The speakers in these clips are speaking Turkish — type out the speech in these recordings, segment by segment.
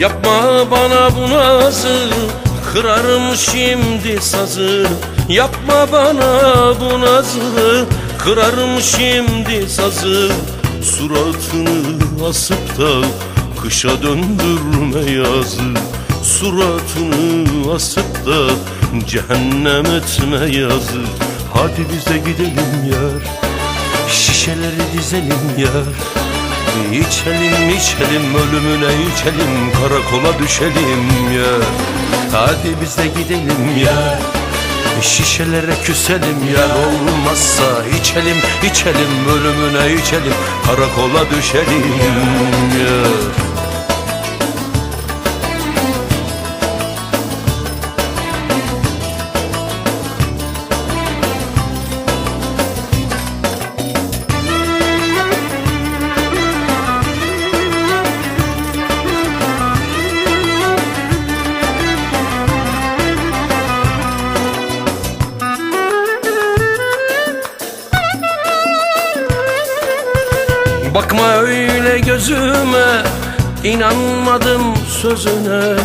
Yapma bana bu nazı Kırarım şimdi sazı. Yapma bana bu nazı Kırarım şimdi sazı. Suratını asıp da Kışa döndürme yazı. Suratını asıp da Cehennem etme yazı. Hadi biz de gidelim yar Şişeleri dizelim yar İçelim içelim ölümüne içelim Karakola düşelim ya. Hadi biz de gidelim ya. Şişelere küselim ya. Olmazsa içelim içelim ölümüne içelim Karakola düşelim ya Bakma öyle gözüme inanmadım sözüne.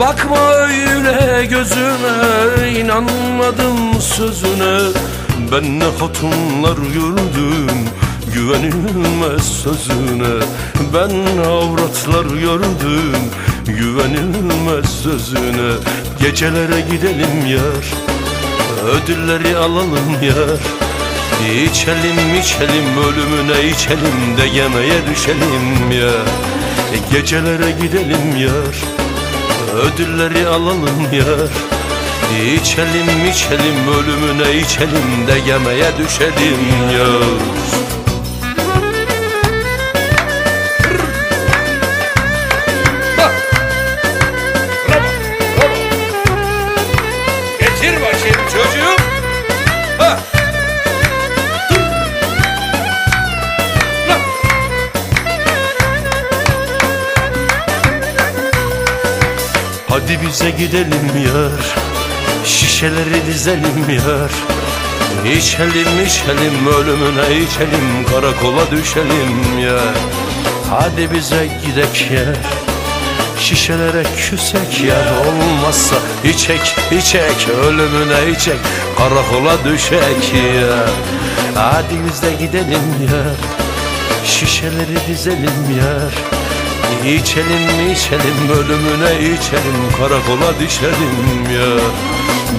Bakma öyle gözüme inanmadım sözüne. Ben ne hatunlar gördüm güvenilmez sözüne. Ben avratlar gördüm güvenilmez sözüne. Gecelere gidelim yar ödülleri alalım yar İçelim içelim ölümüne içelim de yemeğe düşelim ya. E, Gecelere gidelim yar Ödülleri alalım yar İçelim içelim ölümüne içelim de yemeğe düşelim yar Getir bakayım çocuğum. Hadi bize gidelim yar. Şişeleri dizelim yar. İçelim içelim ölümüne içelim. Karakola düşelim yar. Hadi bize gidek yar. Şişelere küsek yar Olmazsa içek içek Ölümüne içek. Karakola düşek yar. Hadi biz de gidelim yar. Şişeleri dizelim yar İçelim içelim ölümüne içelim Karakola düşelim ya.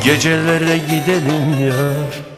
Gecelere gidelim ya